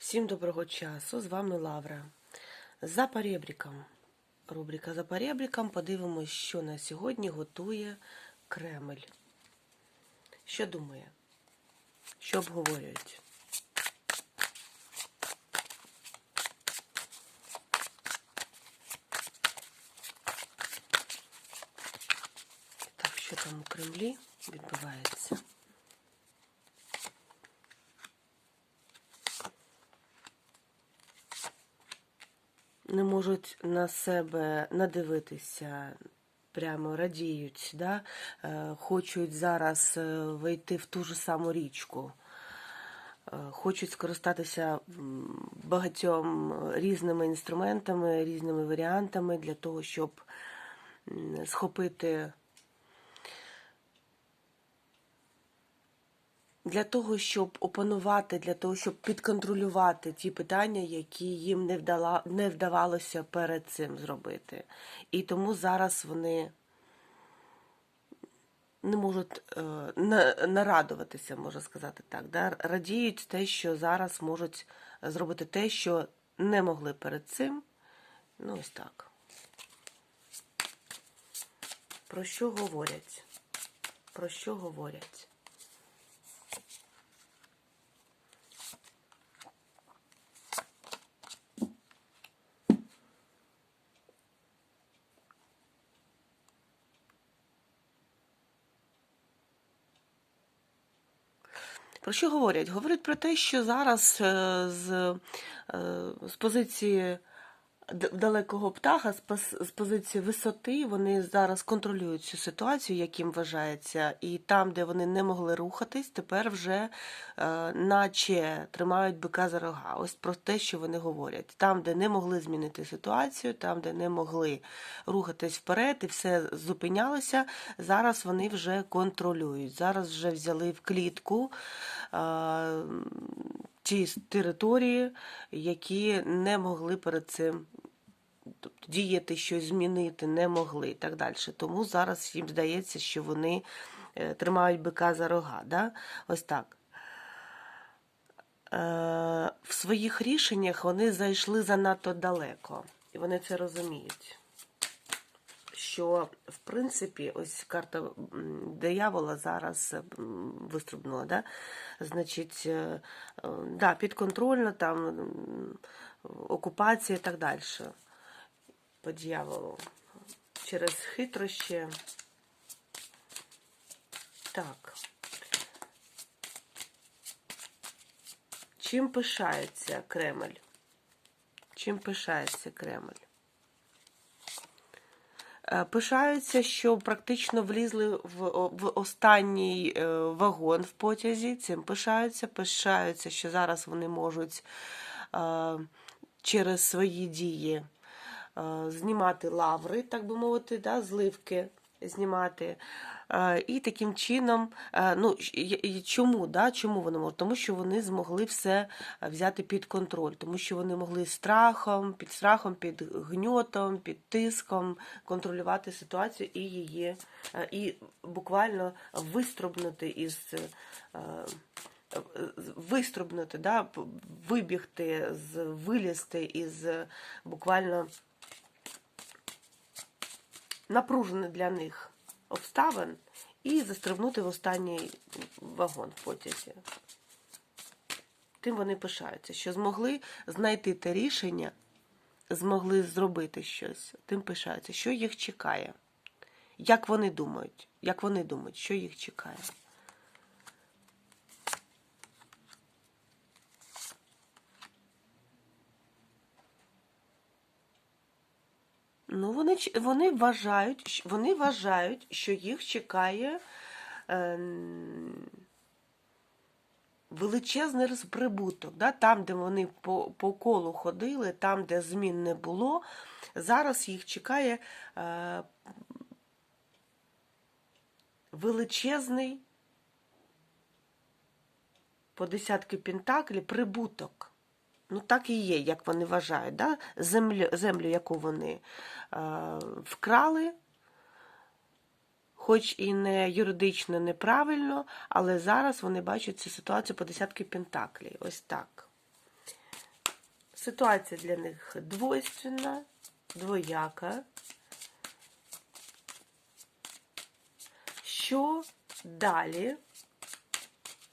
Всім доброго часу, з вами Лавра. За перебріком. Рубрика за перебріком. Подивимось, що на сьогодні готує Кремль. Що думає? Що обговорюють? Так, що там у Кремлі відбувається? Не можуть на себе надивитися, прямо радіють, да? Е, хочуть зараз е, вийти в ту ж саму річку, Е, хочуть скористатися багатьом різними інструментами, різними варіантами для того, щоб схопити. Для того, щоб опанувати, для того, щоб підконтролювати ті питання, які їм не вдала, не вдавалося перед цим зробити. І тому зараз вони не можуть е, на- нарадуватися, можна сказати так. Да? Радіють те, що зараз можуть зробити те, що не могли перед цим. Ну, ось так. Про що говорять? Про що говорять? Про що говорять? Говорять про те, що зараз е, з, е, з позиції далекого птаха, з позиції висоти, вони зараз контролюють цю ситуацію, як їм вважається, і там, де вони не могли рухатись, тепер вже е, наче тримають бика за рога. Ось про те, що вони говорять. Там, де не могли змінити ситуацію, там, де не могли рухатись вперед, і все зупинялося, зараз вони вже контролюють. Зараз вже взяли в клітку. е, Ті території, які не могли перед цим тобто, діяти, щось змінити, не могли і так далі. Тому зараз їм здається, що вони е, тримають бика за рога. Да? Ось так. Е, В своїх рішеннях вони зайшли занадто далеко, і вони це розуміють. Що, в принципі, ось карта диявола зараз м, вистрибнула, да? значить, е, е, да, підконтрольна, там окупація і так далі. По дьяволу. Через хитрощі. Так. Чим пишається Кремль? Чим пишається Кремль? Е, Пишаються, що практично влізли в, в останній е, вагон в потязі. Цим пишаються. Пишаються, що зараз вони можуть е, через свої дії знімати лаври, так би мовити, да, зливки знімати. Е, І таким чином, е, ну чому, да, чому вони можуть? Тому що вони змогли все е, взяти під контроль, тому що вони могли страхом, під страхом, під гньотом, під тиском контролювати ситуацію і її, і буквально вистрибнути із. Вистрибнути, да, вибігти, вилізти із буквально напружених для них обставин і застрибнути в останній вагон в потязі. Тим вони пишаються, що змогли знайти те рішення, змогли зробити щось, тим пишаються, що їх чекає. Як вони думають, як вони думають, що їх чекає. Ну, вони, вони вважають, вони вважають, що їх чекає ем, величезний розприбуток. Да? Там, де вони по, по колу ходили, там, де змін не було, зараз їх чекає е, величезний по десятки пентаклів прибуток. Ну, так і є, як вони вважають. Да? Землю, землю, яку вони е, вкрали, хоч і не юридично неправильно, але зараз вони бачать цю ситуацію по десятки пентаклів. Ось так. Ситуація для них двойственна, двояка. Що далі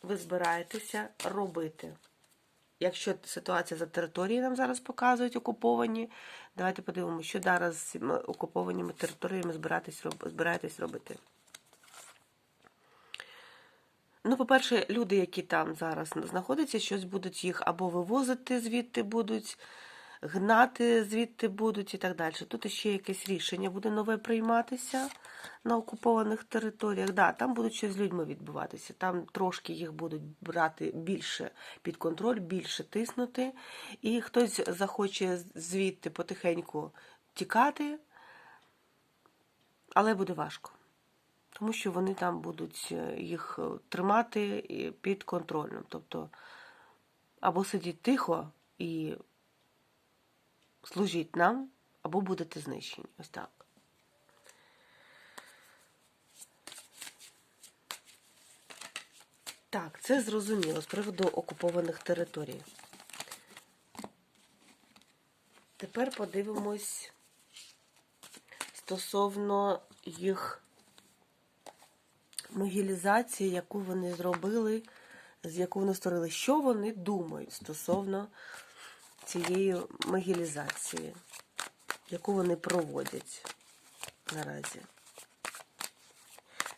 ви збираєтеся робити? Якщо ситуація за території нам зараз показують окуповані, давайте подивимося, що зараз з цими окупованими територіями збираєтесь, робити. Ну, по-перше, люди, які там зараз знаходяться, щось будуть їх або вивозити звідти будуть, гнати звідти будуть і так далі. Тут ще якесь рішення буде нове прийматися на окупованих територіях. Да, там будуть щось з людьми відбуватися. Там трошки їх будуть брати більше під контроль, більше тиснути. І хтось захоче звідти потихеньку тікати, але буде важко. Тому що вони там будуть е, їх тримати під контролем. Тобто або сидіть тихо і служіть нам, або будете знищені. Ось так. Так, це зрозуміло з приводу окупованих територій. Тепер подивимось стосовно їх могілізації, яку вони зробили, з яку вони створили. Що вони думають стосовно цієї могілізації, яку вони проводять наразі?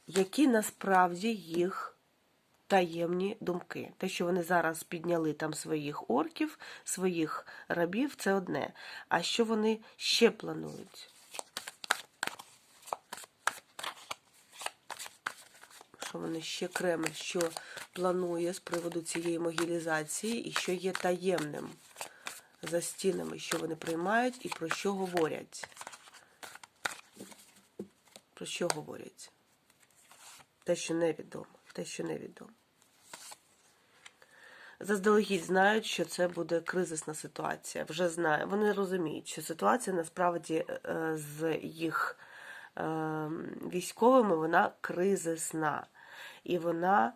Які насправді їх таємні думки? Те, що вони зараз підняли там своїх орків, своїх рабів, це одне. А що вони ще планують? що вони ще Кремль, що планує з приводу цієї могілізації і що є таємним за стінами, що вони приймають і про що говорять. Про що говорять? Те, що невідомо, те, що невідомо. Заздалегідь знають, що це буде кризисна ситуація. Вже знає. Вони розуміють, що ситуація насправді е, з їх е, військовими вона кризисна. І вона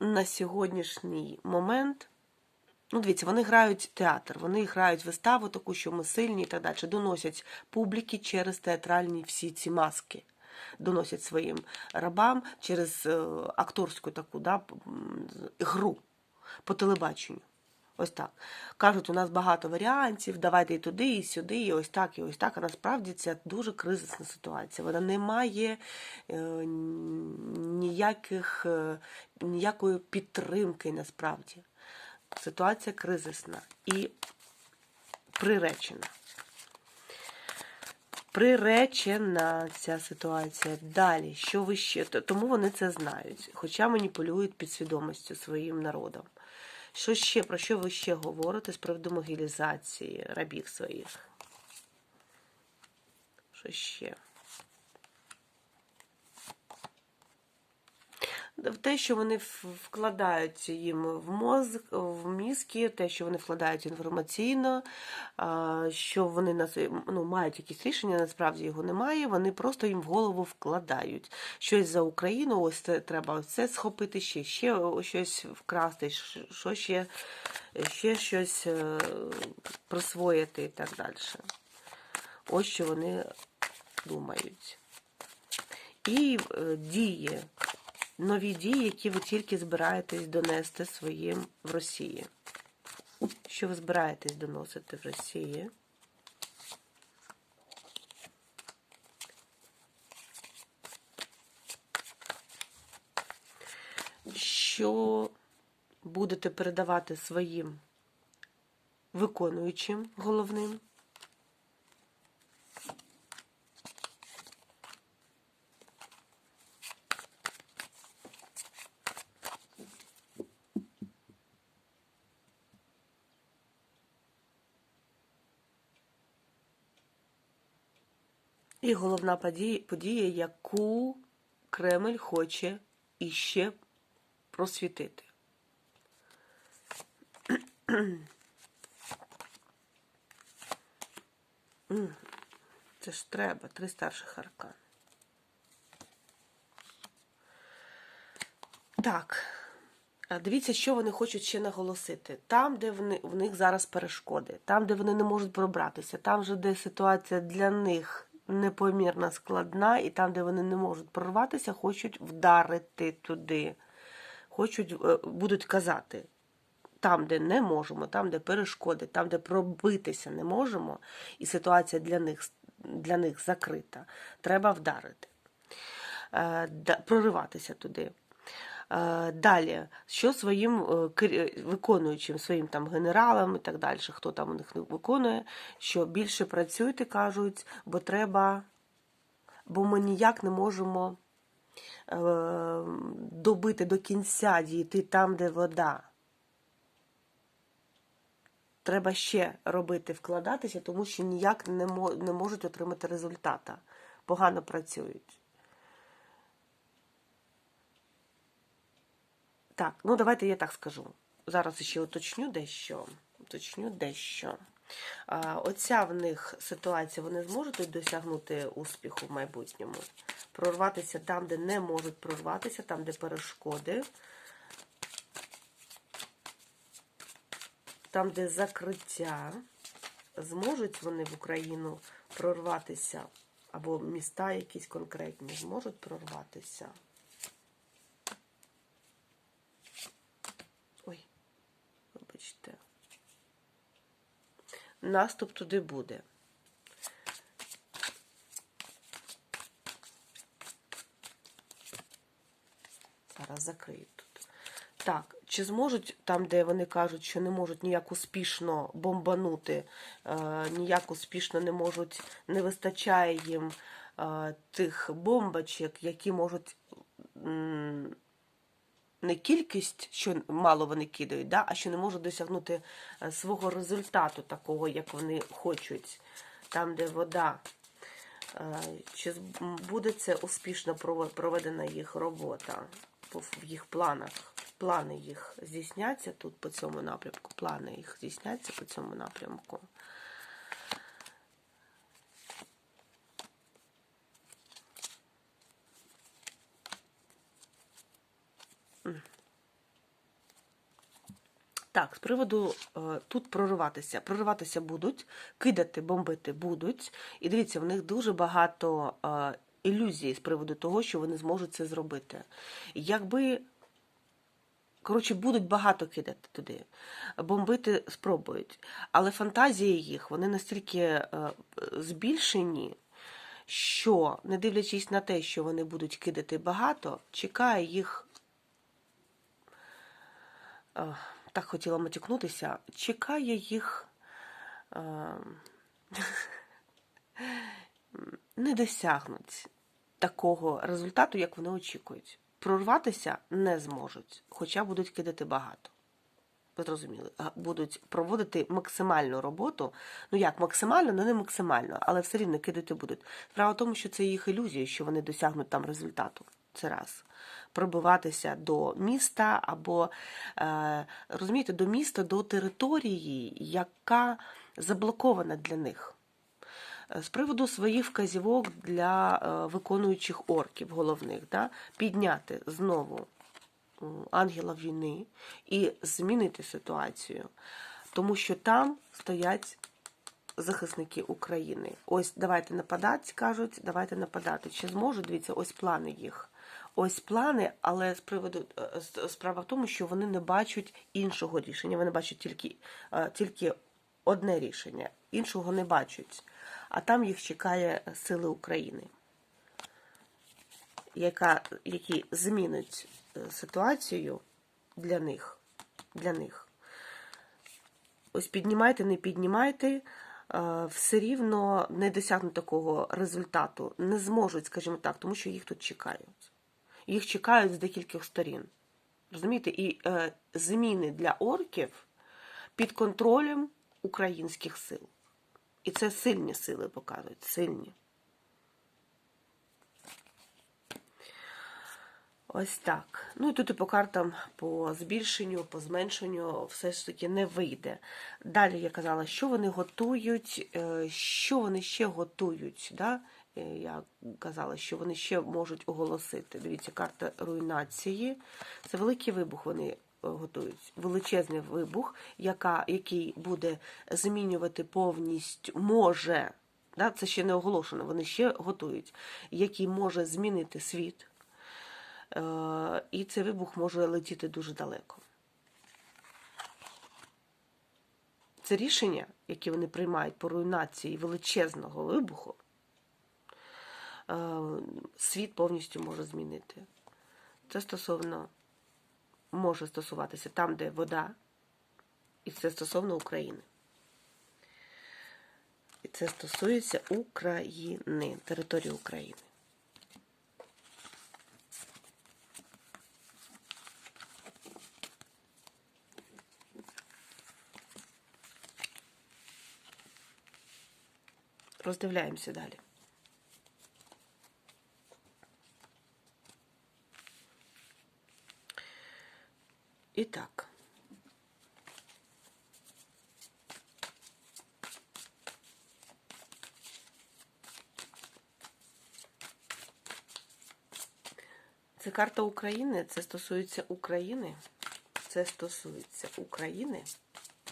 на сьогоднішній момент. Ну, дивіться, вони грають театр, вони грають виставу, таку, що ми сильні і так далі. Доносять публіки через театральні всі ці маски. Доносять своїм рабам через е, акторську таку да, гру по телебаченню. Ось так. Кажуть, у нас багато варіантів, давайте і туди, і сюди, і ось так, і ось так. А насправді це дуже кризисна ситуація. Вона не має е, ніяких, е, ніякої підтримки насправді. Ситуація кризисна і приречена. Приречена ця ситуація. Далі, що ви ще? Тому вони це знають, хоча маніпулюють підсвідомістю своїм народом. Що ще, про що ви ще говорите з приводу могілізації рабів своїх? Що ще? В те, що вони вкладають їм в мозк, в мізки, те, що вони вкладають інформаційно, що вони нас ну, мають якісь рішення, насправді його немає. Вони просто їм в голову вкладають щось за Україну. Ось це треба це схопити, ще ще щось вкрасти, що ще, ще щось е, присвоїти і так далі. Ось що вони думають. І е, дії, нові дії, які ви тільки збираєтесь донести своїм в Росії. Що ви збираєтесь доносити в Росії? Що будете передавати своїм виконуючим головним? І головна подія, яку Кремль хоче іще просвітити. Це ж треба, три старших аркан. Так. Дивіться, що вони хочуть ще наголосити. Там, де в них зараз перешкоди, там, де вони не можуть пробратися, там же, де ситуація для них непомірно складна, і там, де вони не можуть прорватися, хочуть вдарити туди. Хочуть, е, будуть казати. Там, де не можемо, там, де перешкоди, там, де пробитися не можемо, і ситуація для них, для них закрита, треба вдарити, Е, прориватися туди. Е, Далі, що своїм е, виконуючим, своїм там генералам і так далі, хто там у них виконує, що більше працюйте, кажуть, бо треба, бо ми ніяк не можемо е, добити до кінця дійти там, де вода. Треба ще робити, вкладатися, тому що ніяк не можуть отримати результата. Погано працюють. Так, ну давайте я так скажу. Зараз ще уточню дещо. Уточню дещо. Оця в них ситуація, вони зможуть досягнути успіху в майбутньому. Прорватися там, де не можуть прорватися, там, де перешкоди. Там, де закриття, зможуть вони в Україну прорватися, або міста якісь конкретні зможуть прорватися. Ой, вибачте. Наступ туди буде. Зараз закрию тут. Так, чи зможуть там, де вони кажуть, що не можуть ніяк успішно бомбанути, е, ніяк успішно не можуть, не вистачає їм е, тих бомбочок, які можуть не кількість, що мало вони кидають, да, а що не можуть досягнути е, свого результату такого, як вони хочуть, там, де вода. Е, Чи буде це успішно проведена їх робота в їх планах? Плани їх здійсняться тут по цьому напрямку. Плани їх здійсняться по цьому напрямку. Так, з приводу е, тут прориватися. Прориватися будуть, кидати, бомбити будуть. І дивіться, в них дуже багато е, ілюзій з приводу того, що вони зможуть це зробити. Якби, коротше, будуть багато кидати туди, бомбити спробують. Але фантазії їх, вони настільки е, збільшені, що, не дивлячись на те, що вони будуть кидати багато, чекає їх так хотіла матюкнутися, чекає їх е, не досягнуть такого результату, як вони очікують. Прорватися не зможуть, хоча будуть кидати багато. Ви зрозуміли, будуть проводити максимальну роботу. Ну як максимально, ну не максимально, але все рівно кидати будуть. Справа в тому, що це їх ілюзія, що вони досягнуть там результату. Це раз. Пробиватися до міста або, е, розумієте, до міста, до території, яка заблокована для них. З приводу своїх вказівок для е, виконуючих орків головних, да, підняти знову ангела війни і змінити ситуацію, тому що там стоять захисники України. Ось давайте нападати, кажуть, давайте нападати. Чи зможуть? Дивіться, ось плани їх. Ось плани, але з приводу е, справа в тому, що вони не бачать іншого рішення. Вони бачать тільки, е, тільки одне рішення, іншого не бачать. А там їх чекає сили України, яка, які змінить е, ситуацію для них. Для них. Ось піднімайте, не піднімайте, все рівно не досягнуть такого результату. Не зможуть, скажімо так, тому що їх тут чекають. Їх чекають з декількох сторін. Розумієте? І е, зміни для орків під контролем українських сил. І це сильні сили показують, сильні. Ось так. Ну і тут і по картам по збільшенню, по зменшенню все ж таки не вийде. Далі я казала, що вони готують, е, що вони ще готують. Да? Е, Я казала, що вони ще можуть оголосити. Дивіться, карта руйнації. Це великий вибух вони готують. Величезний вибух, яка, який буде змінювати повністю, може, да, це ще не оголошено, вони ще готують, який може змінити світ. Е, і цей вибух може летіти дуже далеко. Це рішення, які вони приймають по руйнації величезного вибуху, е, світ повністю може змінити. Це стосовно може стосуватися там, де вода, і це стосовно України. І це стосується України, території України. Роздивляємося далі. І так. Це карта України, це стосується України. Це стосується України,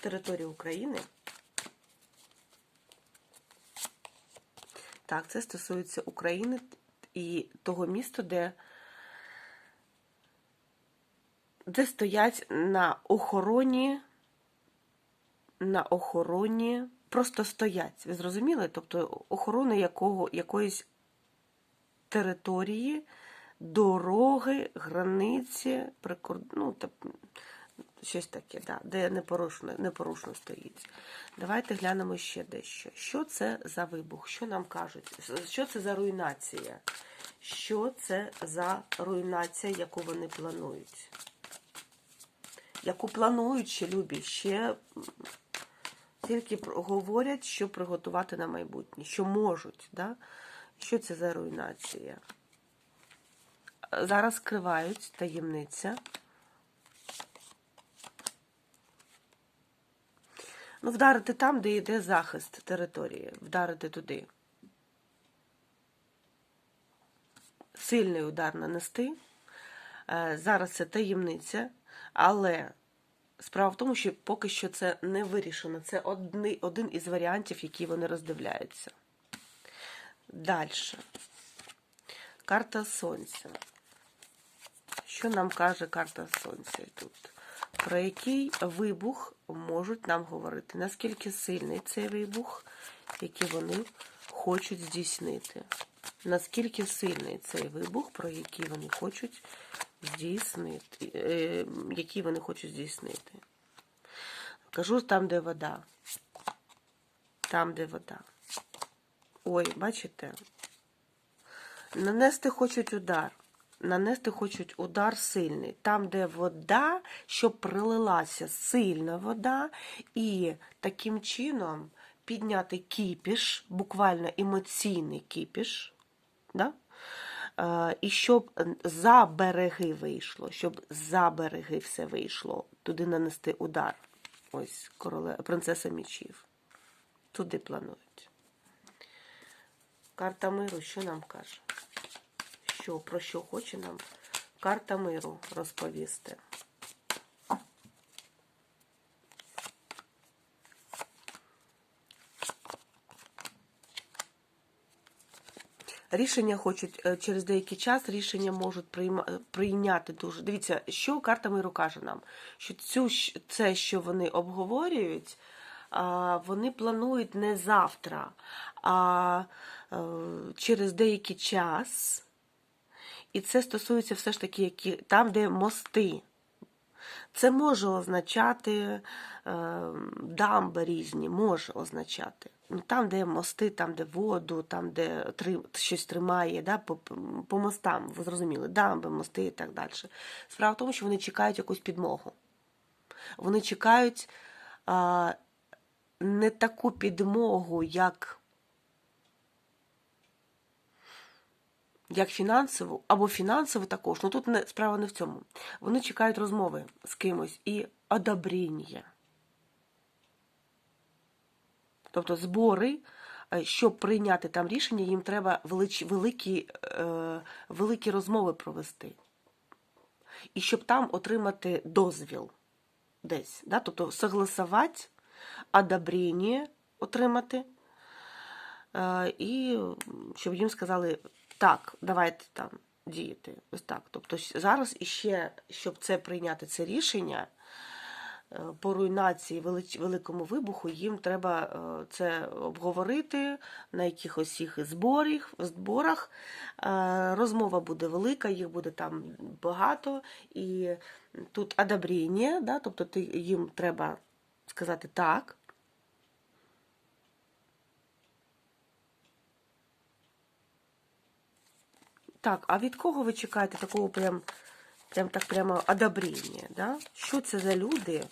території України. Так, це стосується України і того міста, де, де стоять на охороні, на охороні, просто стоять. Ви зрозуміли? Тобто охорони якого, якоїсь території, дороги, границі, прикорд... ну, та, щось таке, да, де непорушно, непорушно стоїть. Давайте глянемо ще дещо. Що це за вибух? Що нам кажуть? Що це за руйнація? Що це за руйнація, яку вони планують? Яку планують ще любі, ще тільки говорять, що приготувати на майбутнє, що можуть. Да? Що це за руйнація? Зараз скривають таємниця. Ну, вдарити там, де йде захист території, вдарити туди. Сильний удар нанести. Е, Зараз це таємниця, але справа в тому, що поки що це не вирішено. Це одни, один із варіантів, які вони роздивляються. Далі. Карта Сонця. Що нам каже карта Сонця тут? Про який вибух можуть нам говорити? Наскільки сильний цей вибух, який вони хочуть здійснити? Наскільки сильний цей вибух, про який вони хочуть здійснити, е, який вони хочуть здійснити? Кажу там, де вода. Там, де вода. Ой, бачите? Нанести хочуть удар. Нанести хочуть удар сильний. Там, де вода, щоб прилилася сильна вода, і таким чином підняти кіпіш, буквально емоційний кіпіш, да? Е, і щоб за береги вийшло, щоб за береги все вийшло, туди нанести удар. Ось короле... принцеса мічів. Туди планують. Карта миру, що нам каже? Що, про що хоче нам карта миру розповісти? Рішення хочуть е, через деякий час рішення можуть прийняти дуже. Дивіться, що карта миру каже нам, що цю це, що вони обговорюють, вони планують не завтра, а е, через деякий час. І це стосується все ж таки які, там, де мости. Це може означати е, дамби різні, може означати. Ну, там, де мости, там, де воду, там, де три, щось тримає, да, по, по мостам, ви зрозуміли, дамби, мости і так далі. Справа в тому, що вони чекають якусь підмогу. Вони чекають а, не таку підмогу, як як фінансову, або фінансову також. Ну тут не, справа не в цьому. Вони чекають розмови з кимось і одобріння. Тобто збори, е, щоб прийняти там рішення, їм треба великі, е, великі розмови провести. і щоб там отримати дозвіл десь. Да? Тобто согласувати, одобрення отримати, е, і щоб їм сказали, так, давайте там діяти. Ось так. Тобто зараз іще, щоб це прийняти це рішення по руйнації великому вибуху, їм треба е, це обговорити на якихось їх зборах, зборах. Е, Розмова буде велика, їх буде там багато, і тут одобрення, да, тобто ти, їм треба сказати так. Так, а від кого ви чекаєте такого прям, прям так прямо одобрення? Да? Що це за люди,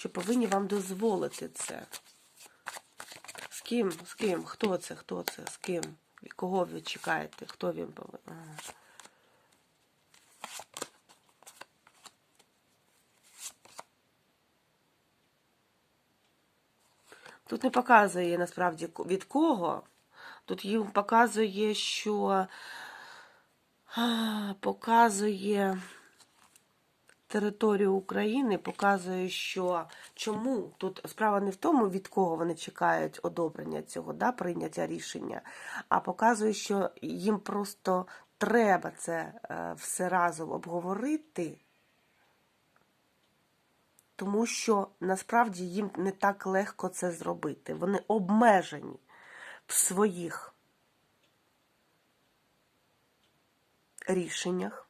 що повинні вам дозволити це? З ким? З ким? Хто це? Хто це? З ким? Кого ви чекаєте? Хто він повинен? Тут не показує насправді від кого. Тут їм показує, що показує територію України, показує, що чому тут справа не в тому, від кого вони чекають одобрення цього, да, прийняття рішення, а показує, що їм просто треба це е, все разом обговорити. Тому що насправді їм не так легко це зробити. Вони обмежені в своїх рішеннях,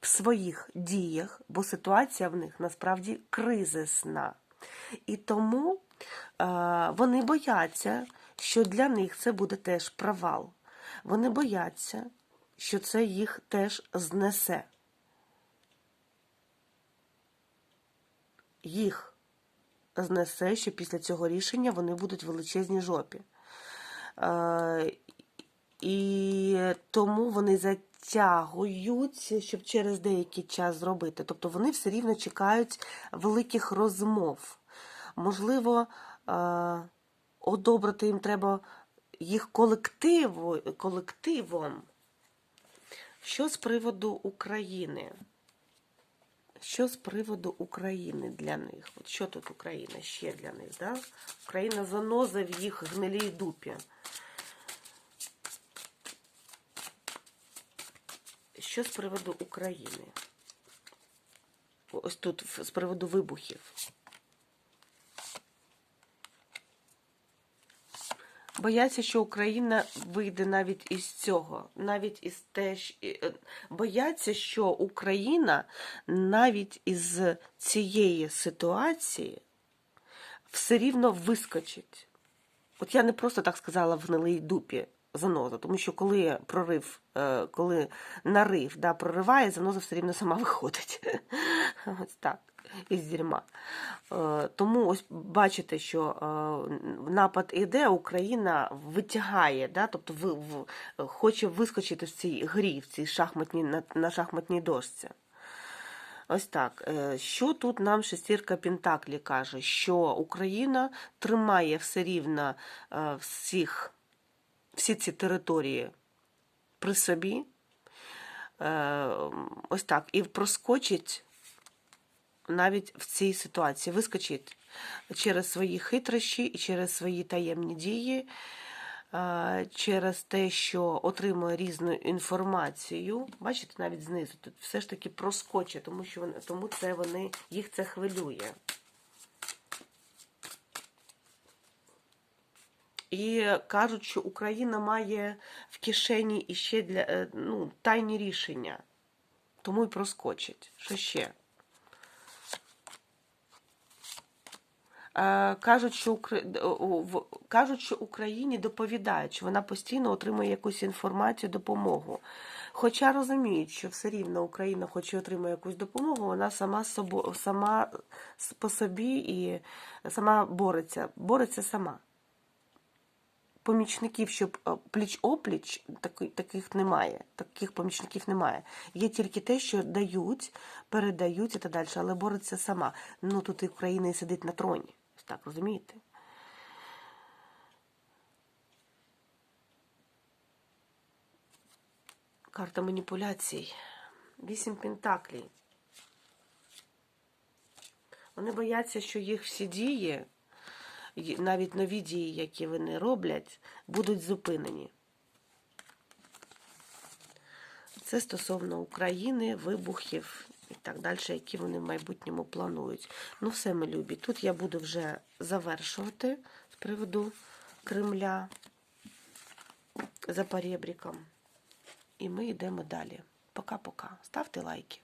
в своїх діях, бо ситуація в них насправді кризисна. І тому е, вони бояться, що для них це буде теж провал. Вони бояться, що це їх теж знесе. Їх знесе, що після цього рішення вони будуть в величезній жопі. Е, і тому вони затягують, щоб через деякий час зробити. Тобто вони все рівно чекають великих розмов. Можливо, е, одобрити їм треба їх колективу, колективом. Що з приводу України? Що з приводу України для них? От що тут Україна ще для них? Да? Україна заноза в їх гнилій дупі. Що з приводу України? Ось тут з приводу вибухів. Бояться, що Україна вийде навіть із цього, навіть із теж бояться, що Україна навіть із цієї ситуації все рівно вискочить. От я не просто так сказала в гнилій дупі заноза, тому що коли прорив, е, коли нарив да, прориває, заноза все рівно сама виходить. Ось так, із дерьма. Е, Тому ось бачите, що е, напад іде, Україна витягає, да, тобто ви, в, хоче вискочити в цій грі, в цій шахматній, на, на шахматній дошці. Ось так. Що тут нам шестірка Пентаклі каже? Що Україна тримає все рівно всіх, всі ці території при собі. Е, Ось так. І проскочить навіть в цій ситуації. Вискочить через свої хитрощі і через свої таємні дії, е, через те, що отримує різну інформацію. Бачите, навіть знизу тут все ж таки проскочить, тому що вони, тому це вони, їх це хвилює. І кажуть, що Україна має в кишені іще для е, ну, тайні рішення. Тому і проскочить. Що ще? Е, Кажуть, що кажуть, що Україні доповідають, що вона постійно отримує якусь інформацію, допомогу. Хоча розуміють, що все рівно Україна, хоч і отримує якусь допомогу, вона сама собо, сама по собі і сама бореться, бореться сама. Помічників, щоб е, пліч-опліч, таких немає. Таких помічників немає. Є тільки те, що дають, передають і так далі, але бореться сама. Ну тут і Україна і сидить на троні. Так, розумієте? Карта маніпуляцій. Вісім пентаклей. Вони бояться, що їх всі дії, й- навіть нові дії, які вони роблять, будуть зупинені. Це стосовно України, вибухів і так далі, які вони в майбутньому планують. Ну, все, ми любі. Тут я буду вже завершувати з приводу Кремля за перебріком. І ми йдемо далі. Пока-пока. Ставте лайки.